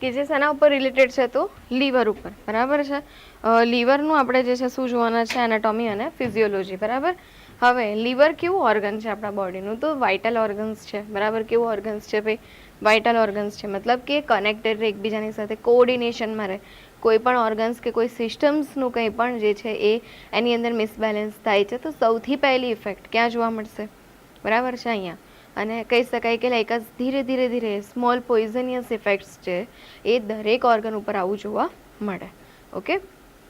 કે જે શેના ઉપર રિલેટેડ છે તો લીવર ઉપર, બરાબર છે? લીવરનું આપણે જે છે શું જોવાના છે? એનાટોમી અને ફિઝિયોલોજી બરાબર? હવે લીવર કેવું ઓર્ગન છે આપણા બોડીનું તો વાઇટલ ઓર્ગન્સ છે, બરાબર? કેવું ઓર્ગન્સ છે ભાઈ? વાઇટલ ઓર્ગન્સ છે. મતલબ કે કનેક્ટેડ રહે, એકબીજાની સાથે કોઓર્ડિનેશનમાં રહે. કોઈ પણ ઓર્ગન્સ કે કોઈ સિસ્ટમ્સનું કંઈ પણ જે છે એ એની અંદર મિસબેલેન્સ થાય છે. તો સૌથી પહેલી ઇફેક્ટ ક્યાં જોવા મળશે? બરાબર છે અહીંયા? અને કહી શકાય કે લાઈક ધીરે ધીરે ધીરે સ્મોલ પોઈઝનિયસ ઇફેક્ટ્સ છે, એ દરેક ઓર્ગન ઉપર આવું જોવા મળે. ઓકે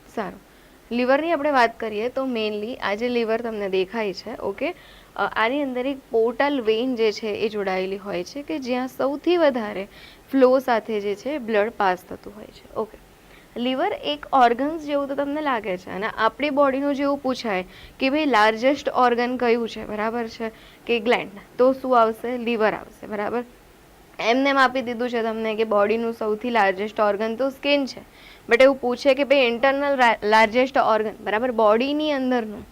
સારું. લીવરની આપણે વાત કરીએ તો મેઇનલી આ જે લીવર તમને દેખાય છે ઓકે આની અંદર એક પોર્ટલ વેઇન જે છે એ જોડાયેલી હોય છે કે જ્યાં સૌથી વધારે ફ્લો સાથે જે છે બ્લડ પાસ થતું હોય છે ઓકે લીવર એક ઓર્ગન્સ જેવું તો તમને લાગે છે અને આપણી બોડીનું જેવું પૂછાય કે ભાઈ લાર્જેસ્ટ ઓર્ગન કયું છે, બરાબર છે? કે ગ્લેન્ડ તો શું આવશે? લીવર આવશે, બરાબર? એમને એમ આપી દીધું છે તમને કે બોડીનું સૌથી લાર્જેસ્ટ ઓર્ગન તો સ્કિન છે. બટ એવું પૂછે કે ભાઈ ઇન્ટરનલ લાર્જેસ્ટ ઓર્ગન બરાબર? બોડીની અંદરનું.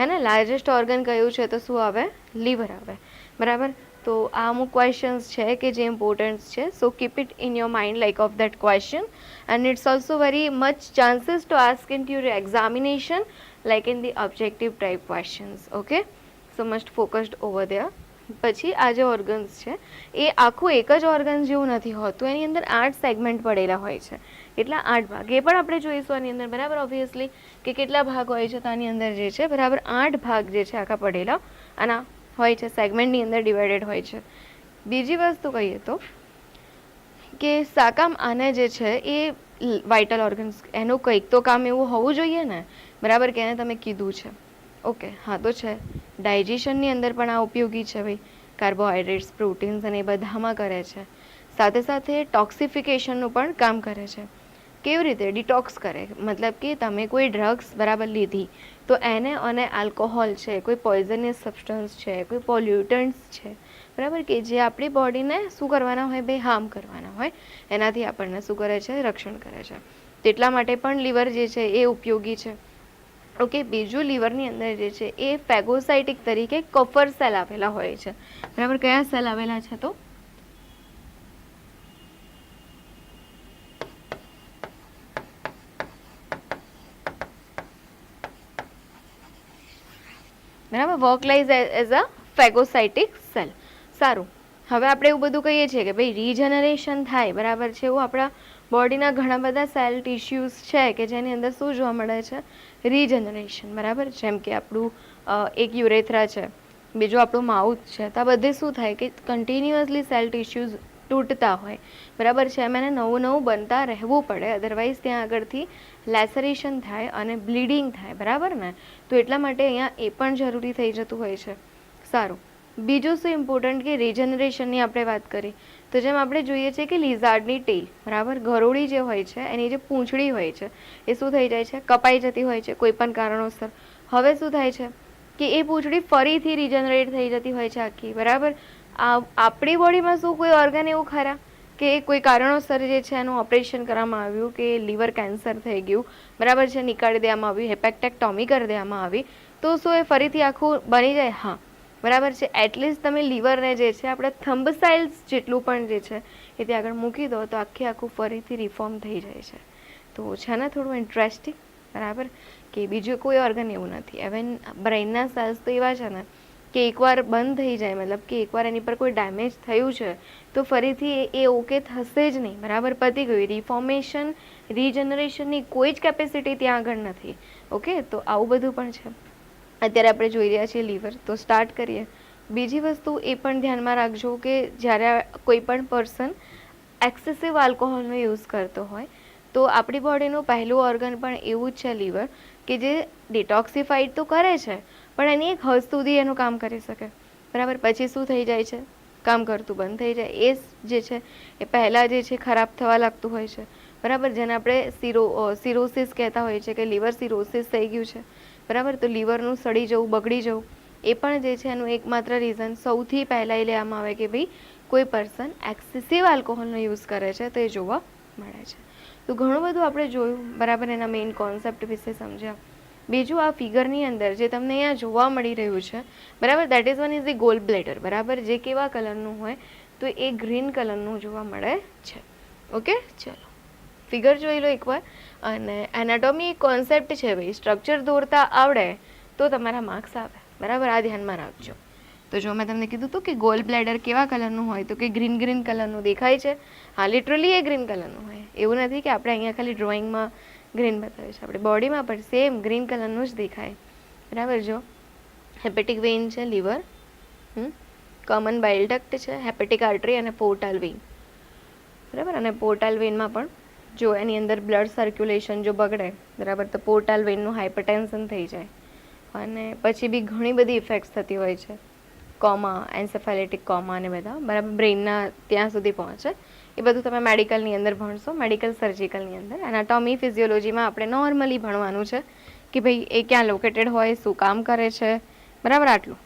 હે ને? લાર્જેસ્ટ ઓર્ગન કયું છે તો શું આવે? લીવર આવે. બરાબર? તો આ અમુક ક્વેશ્ચન્સ છે કે જે ઇમ્પોર્ટન્ટ છે. So keep it in your mind like of that question and it's also very much chances to ask in your examination like in the objective type questions okay so must focused over there પછી, આ જે organs છે, એ આખું એક જ organ જેવું નથી હોતું. એની અંદર આઠ સેગમેન્ટ પડેલા હોય છે. એટલા આઠ ભાગ. એ પણ આપણે જોઈશું આની અંદર, બરાબર? ઓબ્વિયસલી કે કેટલા ભાગ હોય છે તો આની અંદર જે છે, બરાબર આઠ ભાગ જે છે, આખા પડેલા. આના હોય છે, સેગમેન્ટની અંદર ડિવાઇડેડ હોય છે. બીજી વસ્તુ કહીએ તો કે સાકામ આને જે છે એ વાઇટલ ઓર્ગન્સ એનું કંઈક તો કામ એવું હોવું જોઈએ ને? બરાબર કે એને તમે કીધું છે. ઓકે, હા તો છે. ડાયજેશનની અંદર પણ આ ઉપયોગી છે ભાઈ. કાર્બોહાઈડ્રેટ્સ પ્રોટીન્સ અને એ બધામાં કરે છે. સાથે સાથે ટોક્સિફિકેશનનું પણ કામ કરે છે. કેવી રીતે ડિટોક્સ કરે? મતલબ કે તમે કોઈ ડ્રગ્સ બરાબર લીધી, તો એને અને આલ્કોહોલ છે, કોઈ પોઈઝનિયસ સબસ્ટન્સ છે, કોઈ પોલ્યુટન્ટ્સ છે, બરાબર કે જે આપણી બોડીને શું કરવાના હોય? બે હાર્મ કરવાના હોય. એનાથી આપણને શું કરે છે? રક્ષણ કરે છે. તેટલા માટે પણ લીવર જે છે એ ઉપયોગી છે. ઓકે, બીજું લીવરની અંદર જે છે એ ફેગોસાઇટિક તરીકે કફર સેલ આવેલા હોય છે. બરાબર, કયા સેલ આવેલા છે તો? બરાબર? Work lies as a phagocytic cell સારું. હવે આપણે એવું બધું કહીએ છીએ કે ભાઈ રીજનરેશન થાય, બરાબર છે? એવું આપણા બોડીના ઘણા બધા સેલ ટિશ્યુઝ છે કે જેની અંદર શું જોવા મળે છે? રીજનરેશન બરાબર? જેમ કે આપણું એક યુરેથ્રા છે, બીજું આપણું માઉથ છે. તો આ બધે શું થાય કે કન્ટિન્યુઅસલી સેલ ટિશ્યુઝ તૂટતા હોય. બરાબર છે? એમ એને નવું નવું બનતા રહેવું પડે. અદરવાઇઝ ત્યાં આગળથી લેસરેશન થાય અને બ્લીડિંગ થાય. બરાબર ને? તો એટલા માટે અહીંયા એ પણ જરૂરી થઈ જતું હોય છે. સારું. બીજું શું ઇમ્પોર્ટન્ટ કે રિજનરેશનની આપણે વાત કરી? તો જેમ આપણે જોઈએ છીએ કે લિઝાર્ડની ટેલ બરાબર? ગરોળી જે હોય છે, એની જે પૂંછડી હોય છે, એ શું થઈ જાય છે? કપાઈ જતી હોય છે, કોઈ પણ કારણોસર. હવે શું થાય છે? કે એ પૂંછડી ફરીથી રિજનરેટ થઈ જતી હોય છે આખી. બરાબર? આપણી બોડીમાં શું કોઈ ઓર્ગન એવું ખરા? કે કોઈ કારણોસર જે છે એનું ઓપરેશન કરવામાં આવ્યું કે લીવર કેન્સર થઈ ગયું, બરાબર છે, નીકાળી દેવામાં આવ્યું હેપેક્ટેક્ટોમી કરી દેવામાં આવી, તો શું એ ફરીથી આખું બની જાય? હા. બરાબર છે એટલીસ્ટ તમે લીવરને જે છે, આપણે થંબ સાઇલ્સ જેટલું પણ જે છે એ ત્યાં આગળ મૂકી દો, તો આખે આખું ફરીથી રિફોર્મ થઈ જાય છે. તો છે ને થોડું ઇન્ટરેસ્ટિંગ બરાબર? કે બીજું કોઈ ઓર્ગન એવું નથી. ઇવન બ્રેઇનના સેલ્સ તો એવા છે ને કે એકવાર બંધ થઈ જાય, મતલબ કે એકવાર એની પર કોઈ ડેમેજ થયું છે, તો ફરીથી એ ઓકે થશે જ નહીં. બરાબર? પતી ગયું. રિફોર્મેશન રીજનરેશનની કોઈ જ કેપેસિટી ત્યાં આગળ નથી. ઓકે તો આવું બધું પણ છે. અત્યારે આપણે જોઈ રહ્યા છીએ લીવર તો સ્ટાર્ટ કરીએ. બીજી વસ્તુ એ પણ ધ્યાનમાં રાખજો કે જ્યારે કોઈ પણ પર્સન એક્સેસિવ આલ્કોહોલનો યુઝ કરતો હોય, તો આપણી બોડીનું પહેલું ઓર્ગન પણ એવું જ છે લીવર કે જે ડિટોક્સિફાઈડ તો કરે છે પણ એની એક હદ સુધી એનું કામ કરી શકે. બરાબર? પછી શું થઈ જાય છે? કામ કરતું બંધ થઈ જાય. એ જે છે, એ પહેલાં જે છે, ખરાબ થવા લાગતું હોય છે. બરાબર? જેને આપણે સિરો સિરોસિસ કહેતા હોય છે કે લીવર સિરોસિસ થઈ ગયું છે. બરાબર? તો લીવરનું સડી જવું, બગડી જવું, એ પણ જે છે, એનું એકમાત્ર રીઝન સૌથી પહેલાં એ લેવામાં આવે કે ભાઈ કોઈ પર્સન એક્સેસિવ આલ્કોહોલનો યુઝ કરે છે, તો એ જોવા મળે છે. તો ઘણું બધું આપણે જોયું. બરાબર? એના મેઇન કોન્સેપ્ટ વિશે સમજ્યા. બીજું આ ફિગરની અંદર જે તમને અહીંયા જોવા મળી રહ્યું છે, બરાબર? That is one is the gall bladder બરાબર? જે કેવા કલરનું હોય, તો એ ગ્રીન કલરનું જોવા મળે છે. ઓકે ચલો. ફિગર જોઈ લો એકવાર. અને એનાટોમી કોન્સેપ્ટ છે ભાઈ. સ્ટ્રક્ચર દોરતા આવડે તો તમારા માર્ક્સ આવે. બરાબર? આ ધ્યાનમાં રાખજો. તો જો મેં તમને કીધું હતું કે ગોલ બ્લેડર કેવા કલરનું હોય, તો કે ગ્રીન ગ્રીન કલરનું દેખાય છે. હા લિટરલી એ ગ્રીન કલરનું હોય. એવું નથી કે આપણે અહીંયા ખાલી ડ્રોઈંગમાં ગ્રીન બતાવે છે આપણે. બોડીમાં પણ સેમ ગ્રીન કલરનું જ દેખાય. બરાબર જો? હેપેટિક વેઇન છે લીવર કોમન બાઇલ ડક્ટ છે હેપેટિક આર્ટરી અને પોર્ટલ વેઇન બરાબર? અને પોર્ટલ વેઇનમાં પણ જો એની અંદર બ્લડ સર્ક્યુલેશન જો બગડે, બરાબર, તો પોર્ટલ વેઇનનું હાઇપરટેન્શન થઈ જાય. અને પછી બી ઘણી બધી ઇફેક્ટ્સ થતી હોય છે. કોમા એન્સેફેલેટિક કોમા અને બધા. બરાબર? બ્રેઇનના ત્યાં સુધી પહોંચે. એ બધું તમે મેડિકલની અંદર ભણશો, મેડિકલ સર્જિકલની અંદર. એનાટોમી ફિઝિયોલોજીમાં આપણે નોર્મલી ભણવાનું છે કે ભાઈ એ ક્યાં લોકેટેડ હોય, શું કામ કરે છે, બરાબર આટલું.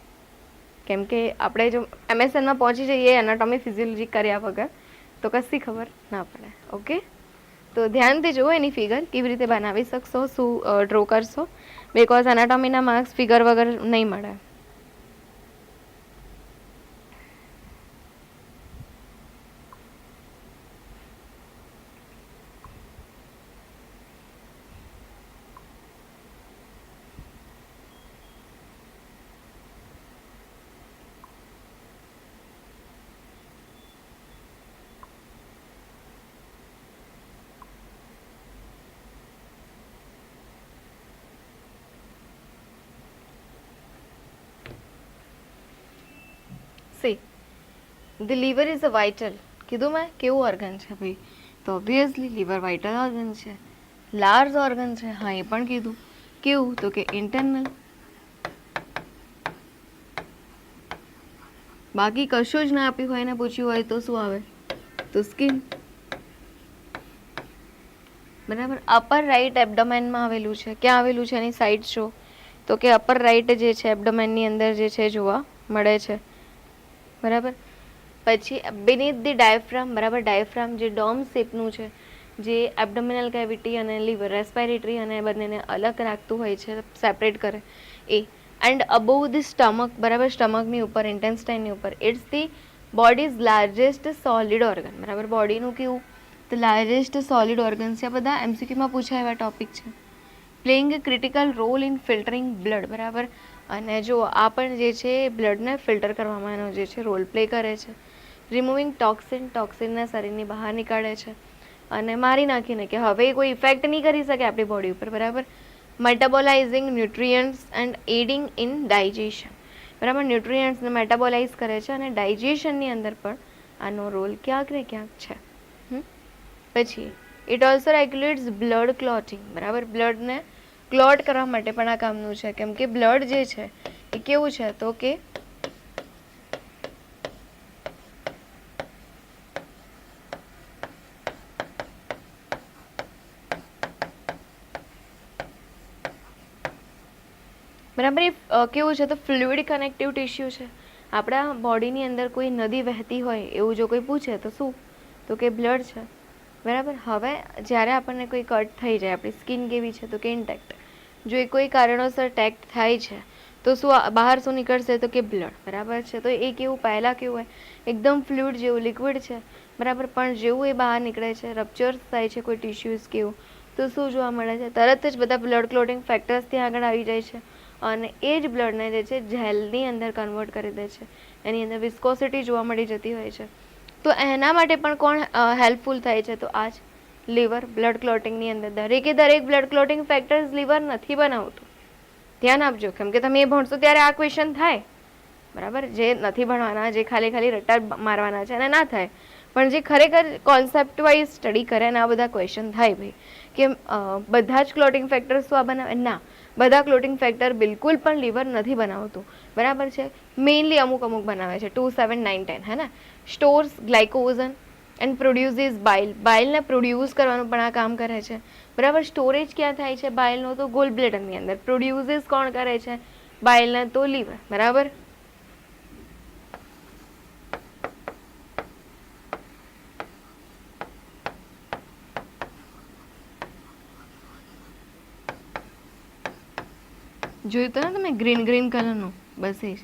કેમ કે આપણે જો એમએસએનમાં પહોંચી જઈએ, એનાટોમી ફિઝિયોલોજી કર્યા વગર, તો કશી ખબર ના પડે, ઓકે? તો ધ્યાનથી જુઓ એની ફિગર, કેવી રીતે બનાવી શકશો, શું ડ્રો કરશો બિકોઝ એનાટોમીના માર્ક્સ ફિગર વગર નહીં મળે see the liver is a vital કીધું મેં? કેવું ઓર્ગન છે ભાઈ? તો ઓબ્વિયસલી લીવર વાઇટલ ઓર્ગન છે. લાર્જ ઓર્ગન છે. હા, એ પણ કીધું. કેવું? તો કે ઇન્ટરનલ બાકી કશું જ ના આપ્યું હોય ને પૂછ્યું હોય તો શું આવે? તો સ્કિન બરાબર? અપર રાઈટ એબડોમેનમાં આવેલું છે. ક્યાં આવેલું છે? એની સાઈડ શો તો કે અપર રાઈટ જે છે એબડોમેનની અંદર જે છે, જોવા મળે છે. બરાબર? પછી beneath ધી ડાયફ્રામ બરાબર ડાયફ્રામ જે ડોમ શેપનું છે, જે એબડોમિનલ કેવિટી અને લીવર રેસ્પાયરેટરી અને બંનેને અલગ રાખતું હોય છે સેપરેટ કરે, એ. એન્ડ અબોવ ધી સ્ટમક બરાબર સ્ટમકની ઉપર ઇન્ટેન્સ્ટાઇનની ઉપર it's the body's largest solid organ બરાબર બોડીનું કેવું? તો લાર્જેસ્ટ સોલિડ ઓર્ગન છે બધા એમસીક્યુમાં પૂછાય એવા ટોપિક છે. Playing a critical role in filtering blood બરાબર? અને જો આ પણ જે છે બ્લડને ફિલ્ટર કરવામાં એનો જે છે રોલ પ્લે કરે છે. રિમૂવિંગ ટોક્સિન ટોક્સિનને શરીરની બહાર નીકાળે છે. અને મારી નાખીને કે હવે કોઈ ઇફેક્ટ નહીં કરી શકે આપણી બોડી ઉપર, બરાબર? Metabolising nutrients and aiding in digestion બરાબર? ન્યુટ્રિયન્ટ્સને મેટાબોલાઇઝ કરે છે અને ડાયજેશનની અંદર પણ આનો રોલ ક્યાંક ને ક્યાંક છે? પછી it also regulates blood clotting બરાબર? બ્લડને ક્લોટ કરવા માટે પણ આ કામનું છે. કેમ કે બ્લડ જે છે, એ કેવું છે? તો કે બરાબર, એ કેવું છે તો ફ્લુઇડ કનેક્ટિવ ટિશ્યુ છે. આપણા બોડીની અંદર કોઈ નદી વહેતી હોય એવું જો કોઈ પૂછે તો શું? તો કે બ્લડ છે. બરાબર? હવે જ્યારે આપણને કોઈ કટ થઈ જાય, આપણી સ્કિન કેવી છે તો કે ઇન્ટેક્ટ જો એ કોઈ કારણોસર ટેક્ટ થાય છે, તો શું બહાર શું નીકળશે તો કે બ્લડ બરાબર છે? તો એ કેવું? પહેલાં કેવું હોય? એકદમ ફ્લુઇડ જેવું લિક્વિડ છે. બરાબર? પણ જેવું એ બહાર નીકળે છે રપ્ચર્સ થાય છે, કોઈ ટિશ્યુઝ કેવું, તો શું જોવા મળે છે? તરત જ બધા બ્લડ ક્લોટિંગ ફેક્ટર્સ ત્યાં આગળ આવી જાય છે. અને એ જ બ્લડને જે છે જેલની અંદર કન્વર્ટ કરી દે છે. એની અંદર વિસ્કોસિટી જોવા મળી જતી હોય છે. તો એના માટે પણ કોણ હેલ્પફુલ થાય છે? તો આ જ લીવર બ્લડ ક્લોટિંગની અંદર. દરેકે દરેક બ્લડ ક્લોટિંગ ફેક્ટર્સ લીવર નથી બનાવતું. ધ્યાન આપજો. કેમ કે તમે એ ભણશો ત્યારે આ ક્વેશ્ચન થાય. બરાબર? જે નથી ભણવાના, જે ખાલી ખાલી રટ્ટા મારવાના છે અને ના થાય. પણ જે ખરેખર કોન્સેપ્ટ વાઇઝ સ્ટડી કરે અને આ બધા ક્વેશ્ચન થાય ભાઈ. કે બધા જ ક્લોટિંગ ફેક્ટર્સ શું આ બનાવે? ના. બધા ક્લોટિંગ ફેક્ટર બિલકુલ પણ લીવર નથી બનાવતું. બરાબર છે? મેઇનલી અમુક અમુક બનાવે છે. ટુ સેવન નાઇન ટેન હે ને? Stores glycogen and produces bile બાઇલને produce કરવાનું પણ આ કામ કરે છે. બરાબર? સ્ટોરેજ ક્યાં થાય છે? બાઇલનો તો ગોલ બ્લેડરની અંદર. પ્રોડ્યુસીસ કોણ કરે છે? બાઇલને તો લીવર બરાબર? જોયું તો ને તમે? ગ્રીન ગ્રીન કલરનું બસ એ જ.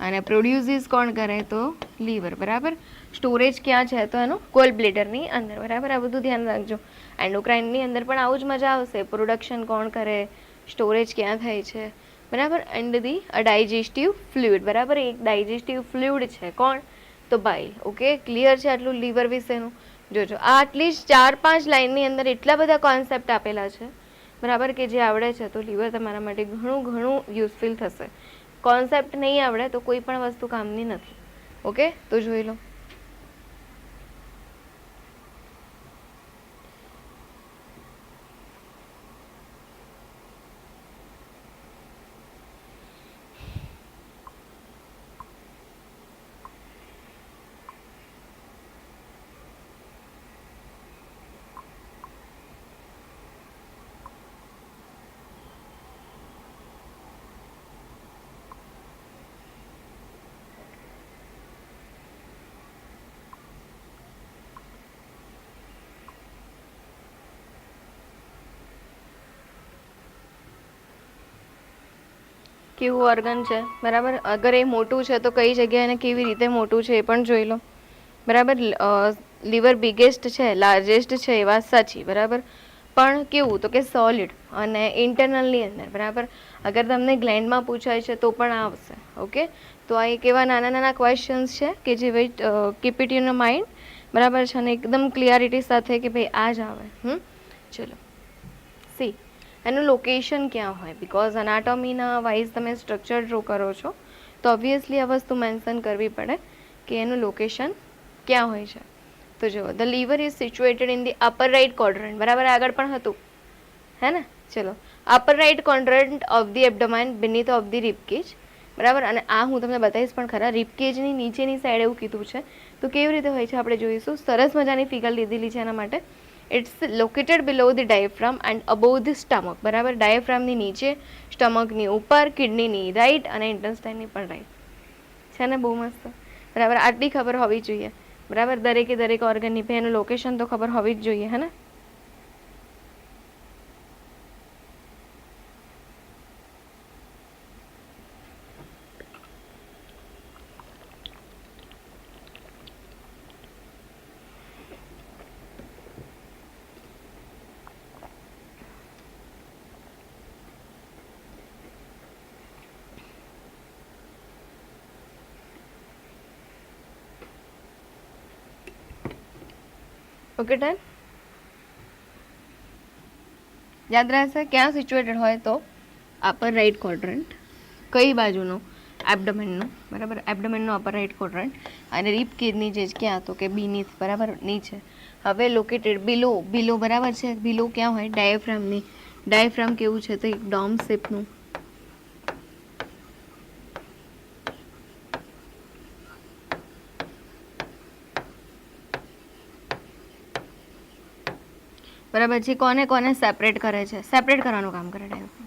અને પ્રોડ્યુસીસ કોણ કરે તો? લીવર બરાબર? સ્ટોરેજ ક્યાં છે તો એનું? કોલ બ્લેડરની અંદર, બરાબર? આ બધું ધ્યાન રાખજો. એન્ડોક્રાઇનની અંદર પણ આવું જ મજા આવશે. પ્રોડક્શન કોણ કરે? સ્ટોરેજ ક્યાં થાય છે? બરાબર? એન્ડ ધી ડાયજેસ્ટિવ ફ્લુઇડ બરાબર? એક ડાયજેસ્ટિવ ફ્લુઇડ છે. કોણ? તો બાઇલ ઓકે ક્લિયર છે આટલું લીવર વિશેનું? જોજો. આ એટલીસ્ટ ચાર પાંચ લાઇનની અંદર એટલા બધા કોન્સેપ્ટ આપેલા છે. બરાબર કે જે આવડે છે, તો લીવર તમારા માટે ઘણું ઘણું યુઝફુલ થશે. કોન્સેપ્ટ નહીં આવડે તો કોઈ પણ વસ્તુ કામની નથી. ઓકે તો જોઈ લો. કેવું ઓર્ગન છે? બરાબર? અગર એ મોટું છે તો કઈ જગ્યાએ કેવી રીતે મોટું છે એ પણ જોઈ લો. બરાબર? લીવર બિગેસ્ટ છે, લાર્જેસ્ટ છે એ વાત સાચી, બરાબર? પણ કેવું? તો કે સોલિડ અને ઇન્ટરનલની અંદર, બરાબર? અગર તમને ગ્લેન્ડમાં પૂછાય છે તો પણ આવશે, ઓકે? તો આ એક એવા નાના નાના ક્વેશ્ચન્સ છે કે જે ભાઈ કીપ ઇટ ઇન માઇન્ડ બરાબર? છે અને એકદમ ક્લિયરિટી સાથે કે ભાઈ આ જ આવે, હમ? ચલો. એનું લોકેશન ક્યાં હોય? બિકોઝ અનાટોમીના વાઇઝ તમે સ્ટ્રક્ચર ડ્રો કરો છો, તો ઓબ્વિયસલી આ વસ્તુ મેન્શન કરવી પડે કે એનું લોકેશન ક્યાં હોય છે. તો જુઓ the liver is situated in the upper right quadrant બરાબર આગળ પણ હતું. હે ને? ચલો. Upper right quadrant of the abdomen beneath of the ribcage બરાબર? અને આ હું તમને બતાવીશ પણ ખરા રિપકેજની નીચેની સાઈડ એવું કીધું છે. તો કેવી રીતે હોય છે? આપણે જોઈશું. સરસ મજાની ફિગર લીધેલી છે એના માટે. It's located below the diaphragm and above the stomach બરાબર? ડાયફ્રામની નીચે સ્ટમકની ઉપર કિડનીની રાઈટ અને ઇન્ટેસ્ટાઇનની પણ રાઈટ છે ને? બહુ મસ્ત. બરાબર? આટલી ખબર હોવી જોઈએ. બરાબર? દરેકે દરેક ઓર્ગનની એનું લોકેશન તો ખબર હોવી જ જોઈએ, હે ને? ઓકે ડન યાદ રહેશે, ક્યાં સિચ્યુએટેડ હોય તો અપર રાઇટ ક્વોડ્રન્ટ કઈ બાજુનું? એબડોમેનનું બરાબર? એબડોમેનનું અપર રાઇટ ક્વોડ્રન્ટ અને રીપ કિડની જે ક્યાં? તો કે બીનીથ બરાબર? નીચે. હવે લોકેટેડ બિલો બિલો બરાબર છે? બિલો ક્યાં હોય? ડાયફ્રામની ડાયફ્રામ કેવું છે? તો એક ડોમ શેપનું બરાબર છે કોને કોને સેપરેટ કરે છે. સેપરેટ કરવાનું કામ કરે ડાયફ્રામ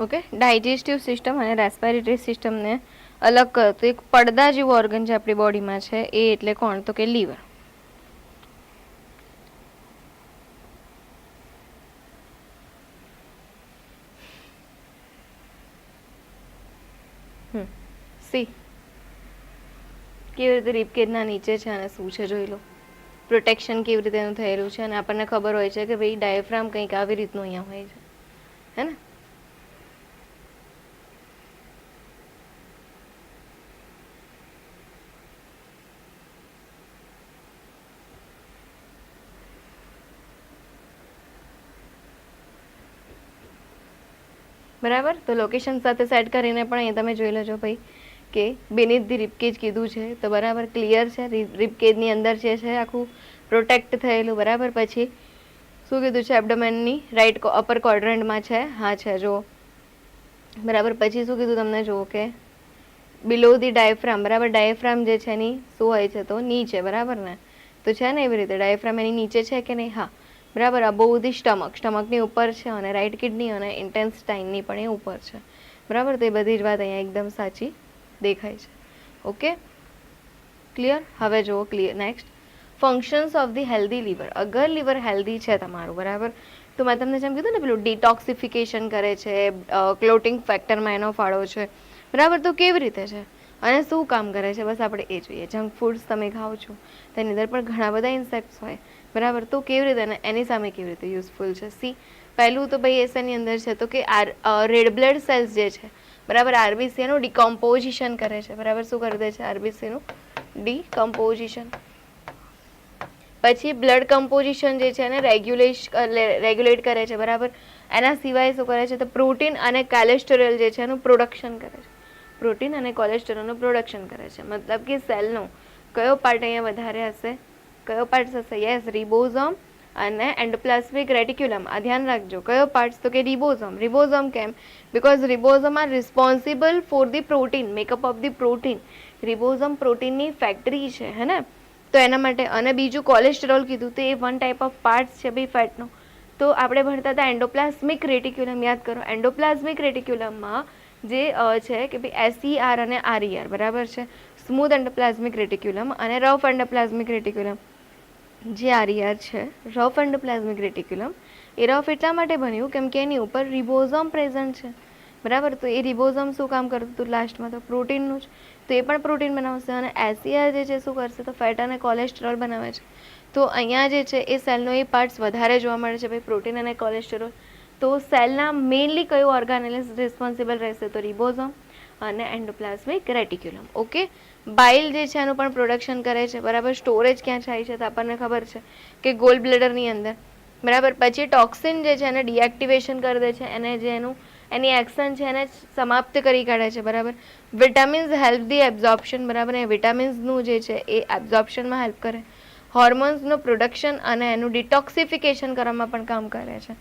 ઓકે? ડાયજેસ્ટિવ સિસ્ટમ અને રેસ્પિરેટરી સિસ્ટમને અલગ કરતું એક પડદા જેવું ઓર્ગન જે આપણી બોડીમાં છે, એ એટલે કોણ? તો કે લીવર સી કેવી રીતે રીપકેજના નીચે છે અને શું છે જોઈ લો. પ્રોટેક્શન કેવી રીતે એનું થયેલું છે અને આપણને ખબર હોય છે કે ભાઈ ડાયફ્રામ કંઈક આવી રીતનું અહીંયા હોય છે. હે ને? બરાબર? તો લોકેશન સાથે સેટ કરીને પણ અહીંયા તમે જોઈ લેજો ભાઈ કે બેનિથ ધી રિપકેજ કીધું છે. તો બરાબર ક્લિયર છે. રિપકેજની અંદર જે છે આખું પ્રોટેક્ટ થયેલું, બરાબર? પછી શું કીધું છે એબડોમેનની રાઈટ અપર ક્વોડ્રન્ટમાં છે. હા, છે જો બરાબર? પછી શું કીધું તમને, જુઓ કે બિલો ધી ડાયફ્રામ બરાબર? ડાયફ્રામ જે છે એની શું હોય છે તો નીચે, બરાબર ને? તો છે ને એવી રીતે? ડાયફ્રામ એની નીચે છે કે નહીં? હા. બરાબર, આ બહુ બધી સ્ટમક. સ્ટમકની ઉપર છે અને રાઈટ કિડની અને ઇન્ટેન્સ્ટાઇનની પણ એ ઉપર છે. બરાબર, તો બધી જ વાત અહીંયા એકદમ સાચી દેખાય છે. ઓકે ક્લિયર હવે જુઓ clear next functions of the healthy liver અગર લીવર હેલ્ધી છે તમારું, બરાબર? તો મેં તમને જેમ કીધું ને, પેલું ડિટોક્સિફિકેશન કરે છે ક્લોટિંગ ફેક્ટરમાં એનો ફાળો છે. બરાબર, તો કેવી રીતે છે? અને શું કામ કરે છે? બસ આપણે એ જોઈએ. જંક ફૂડ્સ તમે ખાઓ છો. તેની અંદર પણ ઘણા બધા ઇન્સેક્ટ્સ હોય. બરાબર. તો કેવી રીતે એની સામે કેવી રીતે યુઝફુલ છે? સી પહેલું તો ભાઈ એસની અંદર છે તો કે આર રેડ બ્લડ સેલ્સ જે છે, બરાબર આરબીસી એનું ડિકોમ્પોઝિશન કરે છે. બરાબર, શું કરી દે છે? આરબીસીનું ડિકમ્પોઝિશન પછી બ્લડ કમ્પોઝિશન જે છે એને રેગ્યુલેશ રેગ્યુલેટ કરે છે. બરાબર? એના સિવાય શું કરે છે? તો પ્રોટીન અને કોલેસ્ટેરોલ જે છે એનું પ્રોડક્શન કરે છે. પ્રોટીન અને કોલેસ્ટેરોલનું પ્રોડક્શન કરે છે. મતલબ કે સેલનો કયો પાર્ટ અહીંયા વધારે હશે? કયો પાર્ટ હશે? યસ રિબોઝોમ અને એન્ડોપ્લાસ્મિક રેટિક્યુલમ આ ધ્યાન રાખજો. કયો પાર્ટ તો કે રિબોઝોમ રિબોઝોમ કેમ? Because ribosome are responsible for the protein makeup of the protein ribosome પ્રોટીનની ફેક્ટરી છે, હે ને? તો એના માટે, અને બીજું કોલેસ્ટ્રોલ કીધું, તો એ વન ટાઈપ ઓફ પાર્ટ્સ છે ભાઈ ફેટનો તો આપણે ભણતા હતા એન્ડોપ્લાસ્મિક રેટિક્યુલમ યાદ કરો. એન્ડોપ્લાસ્મિક રેટિક્યુલમમાં જે છે કે ભાઈ એસઈઆર અને આરઈઆર બરાબર છે? સ્મૂથ એન્ડોપ્લાઝમિક રેટિક્યુલમ અને રફ એન્ડોપ્લાઝમિક રેટિક્યુલમ જે આરઈઆર છે રફ એન્ડોપ્લાસ્મિક રેટિક્યુલમ એ રફ એટલા માટે બન્યું? કેમ કે એની ઉપર રિબોઝોમ પ્રેઝન્ટ છે. બરાબર? તો એ રિબોઝોમ શું કામ કરતું હતું? લાસ્ટમાં તો પ્રોટીનનું જ. તો એ પણ પ્રોટીન બનાવશે અને એસીઆર જે છે, શું કરશે? તો ફેટ અને કોલેસ્ટ્રોલ બનાવે છે. તો અહીંયા જે છે, એ સેલનો એ પાર્ટ્સ વધારે જોવા મળે છે, ભાઈ, પ્રોટીન અને કોલેસ્ટ્રોલ તો સેલના મેઇનલી કયું ઓર્ગાનેલિસ રિસ્પોન્સિબલ રહેશે? તો રિબોઝોમ અને એન્ડોપ્લાઝમિક રેટિક્યુલમ ઓકે બાઇલ જે છે એનું પણ પ્રોડક્શન કરે છે. બરાબર? સ્ટોરેજ ક્યાં થાય છે તો આપણને ખબર છે કે ગોલ બ્લેડરની અંદર. બરાબર? પછી ટોક્સિન જે છે એને ડીએક્ટિવેશન કરી દે છે. એને જે એનું, એની એક્શન છે એને સમાપ્ત કરી કાઢે છે. બરાબર? વિટામિન્સ હેલ્પ ધી એબ્ઝોર્પ્શન બરાબર? એ વિટામિન્સનું જે છે એ એબ્ઝોર્પ્શનમાં હેલ્પ કરે. હોર્મોન્સનું પ્રોડક્શન અને એનું ડિટોક્સિફિકેશન કરવામાં પણ કામ કરે છે.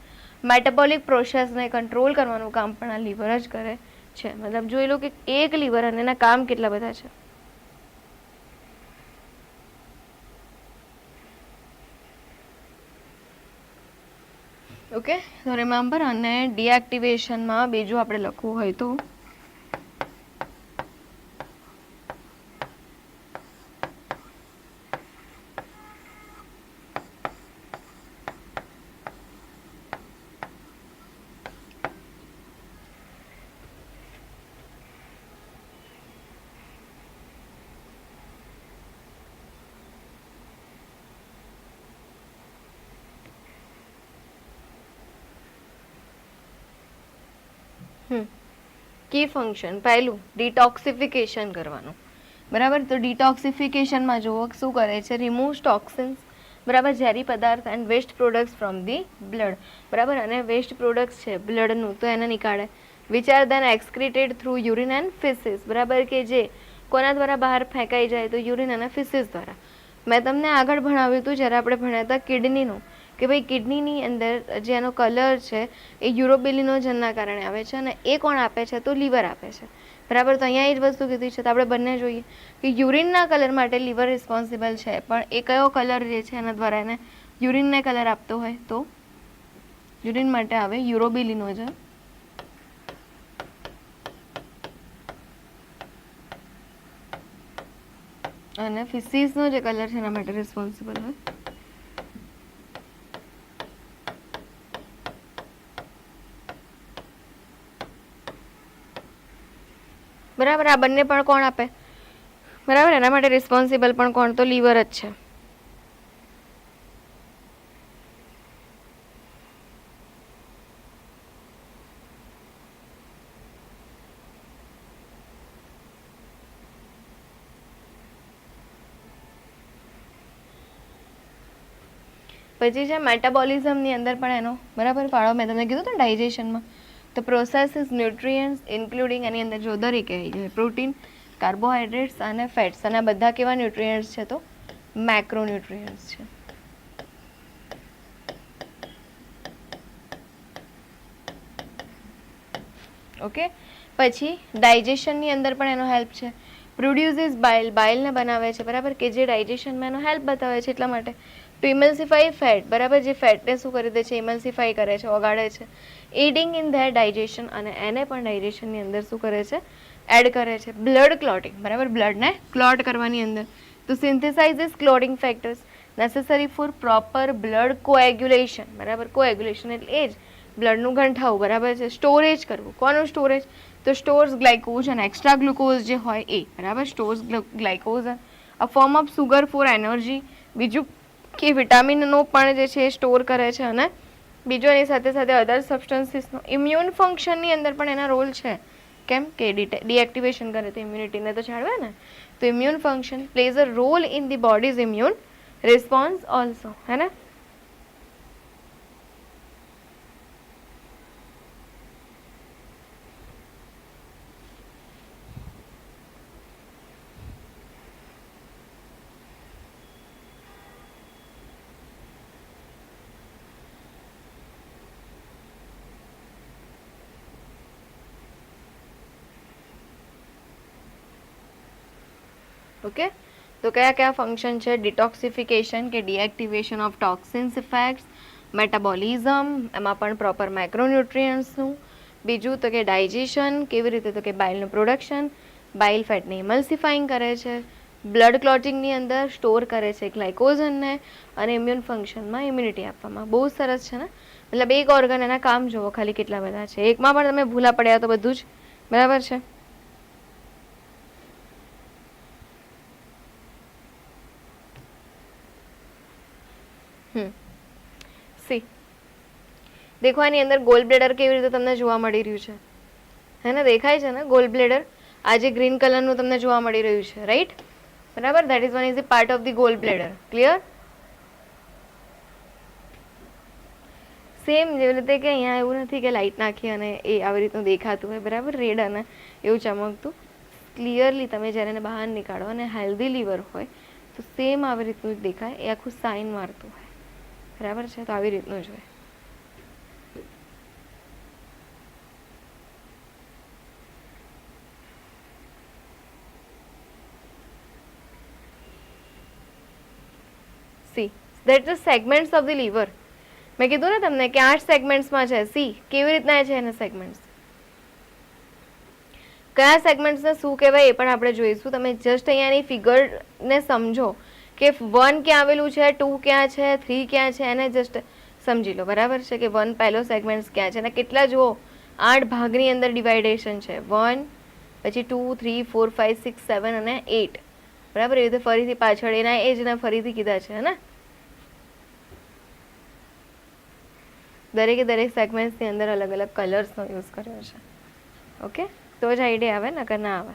મેટાબોલિક પ્રોસેસને કંટ્રોલ કરવાનું કામ પણ આ લીવર જ કરે છે. મતલબ જોઈ લો કે એક લીવર અને એના કામ કેટલા બધા છે. ઓકે તો રિમેમ્બર અને ડીએક્ટિવેશનમાં બીજું આપણે લખવું હોય તો? કી ફંક્શન પહેલું ડિટોક્સિફિકેશન કરવાનું. બરાબર? તો ડિટોક્સિફિકેશનમાં જુઓ, શું કરે છે? રિમૂવ ટોક્સિન્સ બરાબર? ઝેરી પદાર્થ and waste products from the blood બરાબર? અને વેસ્ટ પ્રોડક્ટ્સ છે બ્લડનું તો એને નીકાળે. Which are then excreted through urine and faeces બરાબર? કે જે કોના દ્વારા બહાર ફેંકાઈ જાય તો યુરિન અને ફિસિસ દ્વારા. મેં તમને આગળ ભણાવ્યું હતું, જ્યારે આપણે ભણ્યા હતા કિડનીનું. કે ભાઈ કિડનીની અંદર જે એનો કલર છે એ યુરોબિલિનોજનના કારણે આવે છે અને એ કોણ આપે છે તો લીવર આપે છે. બરાબર? તો અહીંયા એ જ વસ્તુ કીધી છે તો આપણે બંને જોઈએ કે યુરિનના કલર માટે લીવર રિસ્પોન્સિબલ છે, પણ એ કયો કલર જે છે એના દ્વારા એને યુરિનને કલર આપતો હોય તો? યુરિન માટે આવે યુરોબિલિનોજન. અને ફિસીસનો જે કલર છે એના માટે રિસ્પોન્સિબલ હોય. બરાબર, આ બંને પણ કોણ આપે? બરાબર, એના માટે રિસ્પોન્સિબલ પણ કોણ? તો લીવર જ છે. પછી છે મેટાબોલિઝમની અંદર પણ એનો બરાબર ફાળો મેં તમને કીધું હતું ને ડાયજેશનમાં તો પ્રોસેસ ઇઝ ન્યુટ્રિયન્ટ્સ ઇન્ક્લુડિંગ એની અંદર જો દરેક પ્રોટીન કાર્બોહાઈડ્રેટ્સ અને ફેટ્સ અને બધા કેવા ન્યુટ્રિયન્ટ્સ છે તો? મેક્રો ન્યુટ્રિયન્ટ્સ છે. ઓકે પછી ડાયજેશનની અંદર પણ એનો હેલ્પ છે. પ્રોડ્યુસીસ બાઇલ, બાઇલને બનાવે છે, બરાબર? કે જે ડાયજેશનમાં એનો હેલ્પ બતાવે છે એટલા માટે. તો ઇમલ્સિફાઈ ફેટ, બરાબર? જે ફેટને શું કરી દે છે, ઇમલ્સિફાઈ કરે છે, ઓગાળે છે. એડિંગ ઇન ધેર ડાયજેશન અને એને પણ ડાયજેશનની અંદર શું કરે છે? એડ કરે છે. બ્લડ ક્લોટિંગ, બરાબર? બ્લડને ક્લોટ કરવાની અંદર. તો synthesises clotting factors necessary for proper blood coagulation, બરાબર? કોએગ્યુલેશન એટલે એ જ. બ્લડનું ગંઠાવું, બરાબર છે? સ્ટોરેજ કરવું. કોનું સ્ટોરેજ? તો સ્ટોર્સ ગ્લાયકોઝ અને એક્સ્ટ્રા ગ્લુકોઝ જે હોય એ, બરાબર? Stores glucose, a form of sugar for energy બીજું કે વિટામિનનો પણ જે છે સ્ટોર કરે છે અને બીજો એની સાથે સાથે અધર સબસ્ટન્સીસનો ઇમ્યુન ફંક્શનની અંદર પણ એના રોલ છે. કેમ? કે ડીએક્ટિવેશન કરે તો ઇમ્યુનિટીને તો જાળવે ને? તો immune function plays a role in the body's immune response also હે ને? ઓકે? તો કયા કયા ફંક્શન છે? ડિટોક્સિફિકેશન કે deactivation of toxins effects metabolism એમાં પણ પ્રોપર માઇક્રોન્યુટ્રિયન્ટ્સનું બીજું તો કે ડાયજેશન કેવી રીતે તો કે બાઇલનું પ્રોડક્શન બાઇલ ફેટને ઇમલ્સિફાઈંગ કરે છે. બ્લડ ક્લોટિંગની અંદર સ્ટોર કરે છે ગ્લાયકોઝનને અને ઇમ્યુન ફંક્શનમાં ઇમ્યુનિટી આપવામાં. બહુ સરસ છે ને? મતલબ એક ઓર્ગન એના કામ જુઓ, ખાલી કેટલા બધા છે. એકમાં પણ તમે ભૂલા પડ્યા તો બધું જ. બરાબર છે હમ સી દેખો આની અંદર ગોલ બ્લેડર કેવી રીતે તમને જોવા મળી રહ્યું છે. હે ને? દેખાય છે ને? ગોલ બ્લેડર આ જે ગ્રીન કલરનું તમને જોવા મળી રહ્યું છે રાઈટ બરાબર? That is one is the part of the gall bladder clear same જેવી રીતે કે અહીંયા એવું નથી કે લાઇટ નાખી અને એ આવી રીતનું દેખાતું હોય, બરાબર? રેડ અને એવું ચમકતું. ક્લિયરલી તમે જ્યારે એને બહાર નીકાળો અને હેલ્ધી લીવર હોય, તો સેમ આવી રીતનું જ દેખાય. એ આખું સાઇન મારતું હોય. બરાબર છે? તો આવી રીતનું જ હોય see that is segments of the liver મેં કીધું ને તમને કે આઠ સેગમેન્ટ્સમાં છે સી કેવી રીતના છે એના સેગમેન્ટ્સ કયા સેગમેન્ટ્સને શું કહેવાય એ પણ આપણે જોઈશું. તમે જસ્ટ અહીંયાની ફિગરને સમજો કે વન ક્યાં આવેલું છે ટુ ક્યાં છે થ્રી ક્યાં છે, એને જસ્ટ સમજી લો. બરાબર છે કે વન પહેલો સેગમેન્ટ્સ ક્યાં છે? અને કેટલા જુઓ? આઠ ભાગની અંદર ડિવાઇડેશન છે. વન પછી two three four five six seven અને એટ બરાબર? એવી રીતે ફરીથી પાછળ એના એ જ ફરીથી કીધા છે ને? દરેકે દરેક સેગમેન્ટ્સની અંદર અલગ અલગ કલર્સનો યુઝ કર્યો છે. ઓકે તો જ આઈડિયા આવે નકર ના આવે.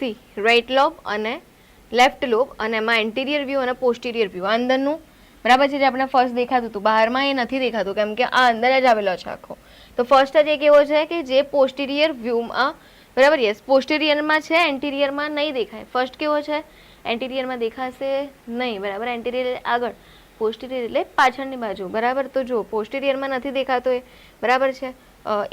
સી રાઇટ લોબ અને લેફ્ટ લોબ અને એમાં એન્ટિરિયર વ્યૂ અને પોસ્ટિરિયર વ્યૂ અંદરનું, બરાબર છે, જે આપણે ફર્સ્ટ દેખાતું હતું, બહારમાં એ નથી દેખાતું, કેમ કે આ અંદર જ આવેલો છે આખો. તો ફર્સ્ટ જ એક એવો છે કે જે પોસ્ટિરિયર વ્યૂમાં બરાબર યસ પોસ્ટિરિયરમાં છે એન્ટિરિયરમાં નહીં દેખાય. ફર્સ્ટ કેવો છે? એન્ટિરિયરમાં દેખાશે નહીં, બરાબર એન્ટિરિયર આગળ. પોસ્ટિરિયર એટલે પાછળની બાજુ, બરાબર? તો જો પોસ્ટિરિયરમાં નથી દેખાતો એ, બરાબર છે?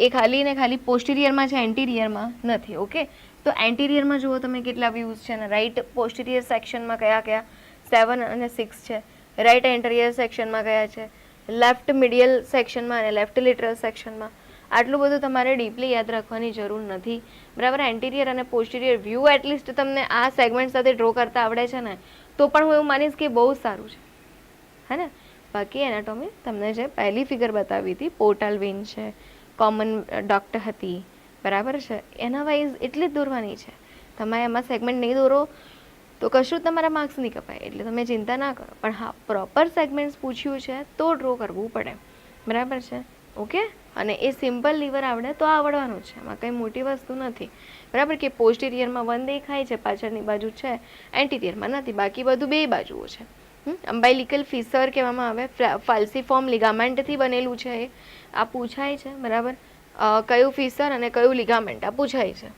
એ ખાલી ને ખાલી પોસ્ટિરિયરમાં છે એન્ટિરિયરમાં નથી ઓકે તો એન્ટિરિયરમાં જુઓ તમે કેટલા વ્યૂઝ છે ને રાઈટ પોસ્ટિરિયર સેક્શનમાં કયા કયા? સેવન અને સિક્સ છે. રાઈટ એન્ટિરિયર સેક્શનમાં કયા છે? લેફ્ટ મિડિયલ સેક્શનમાં અને લેફ્ટ લિટરલ સેક્શનમાં આટલું બધું તમારે ડીપલી યાદ રાખવાની જરૂર નથી. બરાબર એન્ટિરિયર અને પોસ્ટિરિયર વ્યૂ એટલીસ્ટ તમને આ સેગમેન્ટ સાથે ડ્રો કરતા આવડે છે ને, તો પણ હું એવું માનીશ કે બહુ સારું છે. હે ને? બાકી એનાટોમી તમને જે પહેલી ફિગર બતાવી હતી પોર્ટલ વેન છે કોમન ડોક્ટર હતી બરાબર છે? એના વાઇઝ એટલી જ દોરવાની છે. તમે એમાં સેગમેન્ટ નહીં દોરો, તો કશું તમારા માર્ક્સ નહીં કપાય. એટલે તમે ચિંતા ના કરો. પણ હા પ્રોપર સેગમેન્ટ્સ પૂછ્યું છે, તો ડ્રો કરવું પડે. બરાબર છે? ઓકે? અને એ સિમ્પલ લીવર આવડે તો આવડવાનું છે. એમાં કંઈ મોટી વસ્તુ નથી. બરાબર કે પોસ્ટિરિયરમાં વન દેખાય છે, પાછળની બાજુ છે એન્ટિરિયરમાં નથી. બાકી બધું બે બાજુઓ છે. અમ્બાઇલિકલ ફિસર કહેવામાં આવે. ફાલ્સીફોર્મ લિગામેન્ટથી બનેલું છે એ. આ પૂછાય છે, બરાબર? કયું ફિસર અને કયું લિગામેન્ટ આ પૂછાય છે.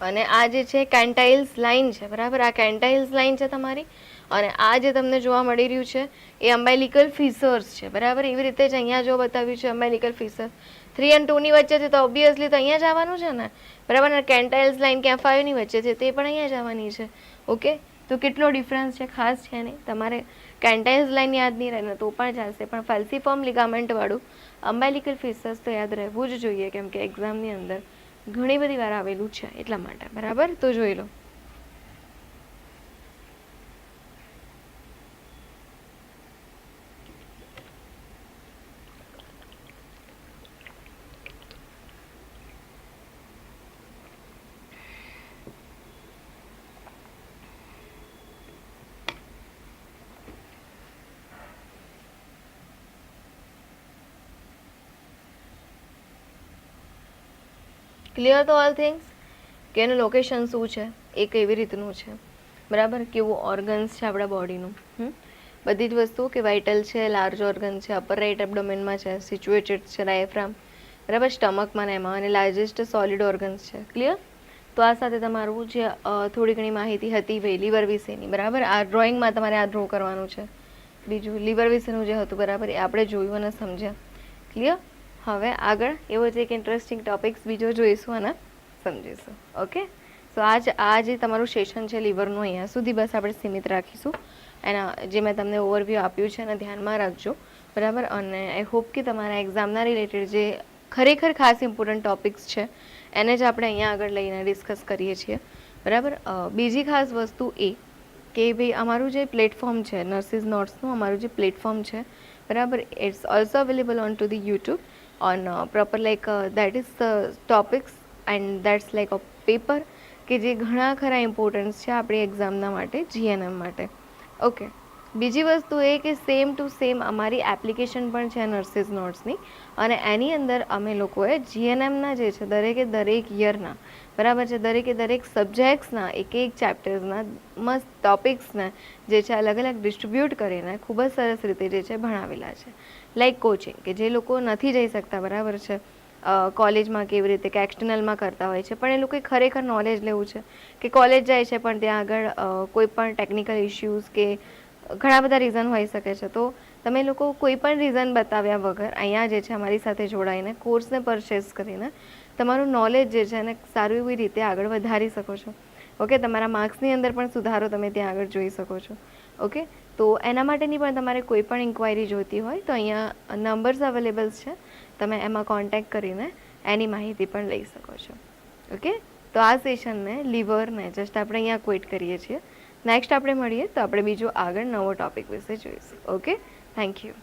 અને આ જે છે કેન્ટાઇલ્સ લાઇન છે, બરાબર? આ કેન્ટાઇલ્સ લાઇન છે તમારી. અને આ જે તમને જોવા મળી રહ્યું છે, એ અમ્બાઇલિકલ ફિસર્સ છે, બરાબર? એવી રીતે જ અહીંયા જો બતાવ્યું છે અમ્બાઇલિકલ ફિસર થ્રી એન્ડ ટુની વચ્ચે છે, તો ઓબ્વિયસલી તો અહીંયા જ આવવાનું છે ને? બરાબર? કેન્ટાઇલ્સ લાઇન ક્યાં ફાઈવની વચ્ચે છે, તે પણ અહીંયા જ આવવાની છે. ઓકે તો કેટલો ડિફરન્સ છે? ખાસ છે નહીં. તમારે કેન્ટાઇલ્સ લાઇન યાદ નહીં રહે તો પણ ચાલશે. પણ ફેલ્સીફોર્મ લિગામેન્ટવાળું અમ્બાઇલિકલ ફિસસ તો યાદ રહેવું જ જોઈએ, કેમ કે એક્ઝામની અંદર ઘણી બધી વાર આવેલું છે એટલા માટે. બરાબર? તો જોઈ લો. ક્લિયર તો ઓલ થિંગ્સ કે એનું લોકેશન શું છે? એ કેવી રીતનું છે? બરાબર? કેવું ઓર્ગન્સ છે આપણા બોડીનું? બધી જ વસ્તુ કે વાઇટલ છે લાર્જ ઓર્ગન છે અપર રાઇટ એબડોમેનમાં છે સિચ્યુએટેડ છે ડાયફ્રામ બરાબર? સ્ટમકમાં ને એમાં. અને લાર્જેસ્ટ સોલિડ ઓર્ગન્સ છે. ક્લિયર તો આ સાથે તમારું જે થોડી ઘણી માહિતી હતી ભાઈ લીવર વિશેની બરાબર? આ ડ્રોઈંગમાં તમારે આ ડ્રો કરવાનું છે. બીજું, લીવર વિશેનું જે હતું, બરાબર, એ આપણે જોયું અને સમજ્યા. ક્લિયર હવે આગળ એવો જ એક ઇન્ટરેસ્ટિંગ ટોપિક્સ બીજો જોઈશું અને સમજીશું. ઓકે સો આજ આ જે તમારું સેશન છે લીવરનું અહીંયા સુધી બસ આપણે સીમિત રાખીશું. એના જે મેં તમને ઓવરવ્યૂ આપ્યું છે એને ધ્યાનમાં રાખજો. બરાબર? અને આઈ હોપ કે તમારા એક્ઝામના રિલેટેડ જે ખરેખર ખાસ ઇમ્પોર્ટન્ટ ટોપિક્સ છે, એને જ આપણે અહીંયા આગળ લઈને ડિસ્કસ કરીએ છીએ. બરાબર? બીજી ખાસ વસ્તુ એ કે ભાઈ અમારું જે પ્લેટફોર્મ છે નર્સિસ નોટ્સનું અમારું જે પ્લેટફોર્મ છે, બરાબર? It's also available on to the YouTube on proper like that is topics and that's like a paper કે જે ઘણા ખરા ઇમ્પોર્ટન્સ છે આપણી એક્ઝામના માટે જીએનએમ માટે. ઓકે બીજી વસ્તુ એ કે સેમ ટુ સેમ અમારી એપ્લિકેશન પણ છે નર્સિસ નોટ્સની અને એની અંદર અમે લોકોએ જીએનએમના જે છે, દરેકે દરેક યરના બરાબર છે, દરેકે દરેક સબ્જેક્ટ્સના એક એક ચેપ્ટર્સના મસ્ત ટોપિક્સને જે છે અલગ અલગ ડિસ્ટ્રીબ્યુટ કરીને ખૂબ જ સરસ રીતે જે છે ભણાવેલા છે. લાઈક કોચિંગ કે જે લોકો નથી જઈ શકતા, બરાબર છે? કોલેજમાં કેવી રીતે, કે એક્સટર્નલમાં કરતા હોય છે. પણ એ લોકોએ ખરેખર નોલેજ લેવું છે. કે કોલેજ જાય છે, પણ ત્યાં આગળ કોઈ પણ ટેકનિકલ ઇશ્યુઝ કે ઘણા બધા રીઝન હોઈ શકે છે. તો તમે લોકો કોઈ પણ રીઝન બતાવ્યા વગર અહીંયા જે છે, અમારી સાથે જોડાઈને કોર્સને પરચેસ કરીને તમારું નોલેજ જે છે, એને સારું એવી રીતે આગળ વધારી શકો છો. ઓકે તમારા માર્ક્સની અંદર પણ સુધારો તમે ત્યાં આગળ જોઈ શકો છો. ઓકે તો એના માટેની પણ તમારે કોઈ પણ ઇન્ક્વાયરી જોઈતી હોય તો અહીંયા નંબર્સ અવેલેબલ્સ છે. તમે એમાં કોન્ટેક્ટ કરીને એની માહિતી પણ લઈ શકો છો. ઓકે તો આ સેશનને લીવરને જસ્ટ આપણે અહીંયા ક્વિટ કરીએ છીએ. નેક્સ્ટ આપણે મળીએ તો આપણે બીજો આગળ નવો ટોપિક વિશે જોઈશું. Okay thank you